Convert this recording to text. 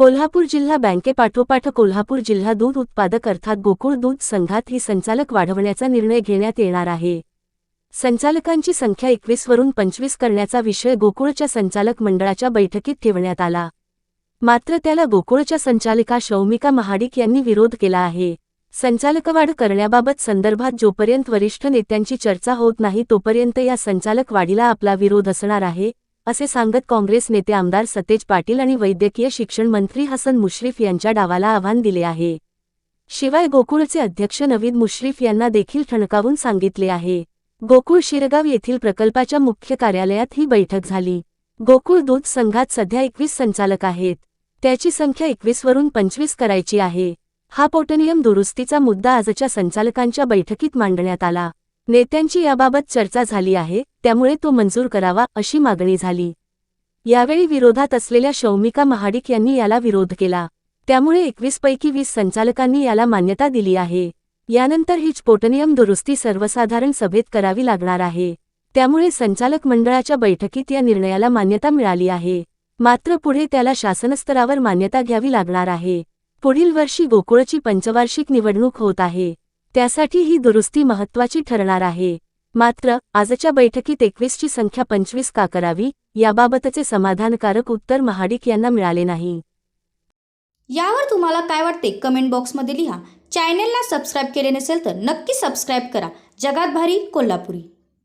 कोल्हापूर जिल्हा बँकेपाठोपाठ कोल्हापूर जिल्हा दूध उत्पादक अर्थात गोकुळ दूध संघात ही संचालक वाढवण्याचा निर्णय घेण्यात येणार आहे. संचालकांची संख्या एकवीसवरून पंचवीस करण्याचा विषय गोकुळच्या संचालक मंडळाच्या बैठकीत ठेवण्यात आला. मात्र त्याला गोकुळच्या संचालिका शौमिका महाडिक यांनी विरोध केला आहे. संचालकवाढ करण्याबाबत संदर्भात जोपर्यंत वरिष्ठ नेत्यांची चर्चा होत नाही तोपर्यंत या संचालक वाढीला आपला विरोध असणार आहे असे सांगत काँग्रेस नेते आमदार सतेज पाटील आणि वैद्यकीय शिक्षण मंत्री हसन मुश्रीफ यांच्या डावाला आव्हान दिले आहे. शिवाय गोकुळचे अध्यक्ष नवीद मुश्रीफ यांना देखील ठणकावून सांगितले आहे. गोकुळ शिरगाव येथील प्रकल्पाच्या मुख्य कार्यालयात ही बैठक झाली. गोकुळ दूध संघात सध्या एकवीस संचालक आहेत. त्याची संख्या एकवीसवरून पंचवीस करायची आहे. हा पोटनियम दुरुस्तीचा मुद्दा आजच्या संचालकांच्या बैठकीत मांडण्यात आला. नेत्यांची याबाबत चर्चा झाली आहे त्यामुळे तो मंजूर करावा अशी मागणी झाली. यावेळी विरोधात असलेल्या शौमिका महाडिक यांनी याला विरोध केला. त्यामुळे एकवीसपैकी वीस संचालकांनी याला मान्यता दिली आहे. यानंतर ही स्फोटनियम दुरुस्ती सर्वसाधारण सभेत करावी लागणार आहे. त्यामुळे संचालक मंडळाच्या बैठकीत या निर्णयाला मान्यता मिळाली आहे. मात्र पुढे त्याला शासनस्तरावर मान्यता घ्यावी लागणार आहे. पुढील वर्षी गोकुळची पंचवार्षिक निवडणूक होत आहे. त्यासाठी ही दुरुस्ती महत्त्वाची ठरणार आहे. मात्र आजच्या बैठकीत एकवीसची संख्या पंचवीस का करावी याबाबतचे समाधानकारक उत्तर महाडिक यांना मिळाले नाही. यावर तुम्हाला काय वाटते कमेंट बॉक्समध्ये लिहा. चॅनेलला सबस्क्राईब केले नसेल तर नक्की सबस्क्राईब करा. जगात भारी कोल्हापुरी.